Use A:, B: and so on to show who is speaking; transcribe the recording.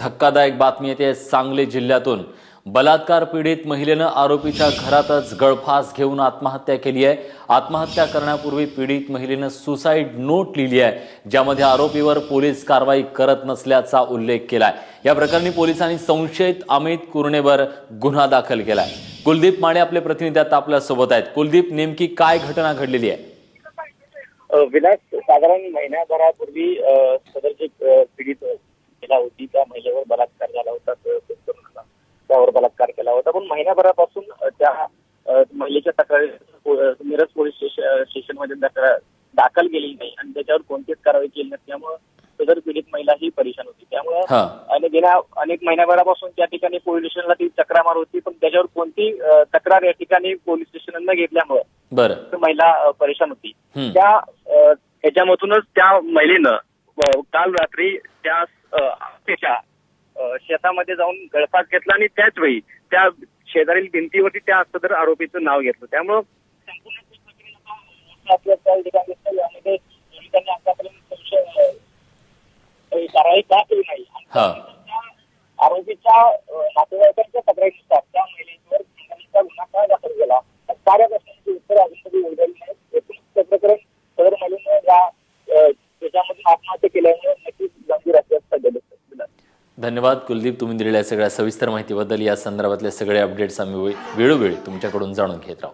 A: धक्कादायक बातमी येते सांगली जिल्ह्यातून. बलात्कार पीडित महिलेनं आरोपीच्या घरातच गळफास घेऊन आत्महत्या केली आहे. आत्महत्या करण्यापूर्वी पीडित महिलेनं सुसाईड नोट लिहिली आहे ज्यामध्ये आरोपीवर पोलीस कारवाई करत नसल्याचा उल्लेख केलाय. या प्रकरणी पोलिसांनी संशयित अमित कुर्णेवर गुन्हा दाखल केलाय. कुलदीप माने आपले प्रतिनिधी आता आपल्यासोबत आहेत. कुलदीप नेमकी काय घटना घडलेली आहे?
B: विलास साधारण महिन्याभरापूर्वी सदरची अ, पीडित महिला होती त्या महिलेवर बलात्कार झाला होता तर खूप तरुणाला त्यावर बलात्कार केला होता पण महिन्याभरापासून त्या महिलेच्या तक्रारी मिरज पोलीस स्टेशन स्टेशनमध्ये तक्रार दाखल केलेली नाही आणि त्याच्यावर कोणतीच कारवाई केली नसल्यामुळं सदर पीडित महिला ही परेशान होती. त्यामुळं अनेक गेल्या अनेक महिन्याभरापासून त्या ठिकाणी पोलीस स्टेशनला ती तक्रार मार होती पण त्याच्यावर कोणती तक्रार या ठिकाणी पोलीस स्टेशन न घेतल्यामुळं महिला परेशान होती. त्या ह्याच्यामधूनच त्या महिलेनं काल रात्री त्या शेतामध्ये जाऊन गळफास घेतला आणि त्याच वेळी त्या शेजारील भिंतीवरती त्या सदर आरोपीचं नाव घेतलं. त्यामुळं कारवाई का केली नाही
A: हा.
B: आरोपीच्या नातेवाईकांच्या तक्रारीनुसार त्या महिलेवर खंडणीचा गुन्हा का दाखल केला साऱ्या प्रश्नांची उत्तर अजून कधी उलगडली नाही एकूणच ते प्रकरण सदर महिलेनं या त्याच्यामधून आत्महत्या केल्यामुळे
A: धन्यवाद कुलदीप. तुम्ही दिलेल्या सगळ्या सविस्तर माहितीबद्दल या संदर्भातले सगळे अपडेट्स आम्ही वेळोवेळी तुमच्याकडून जाणून घेत राहू.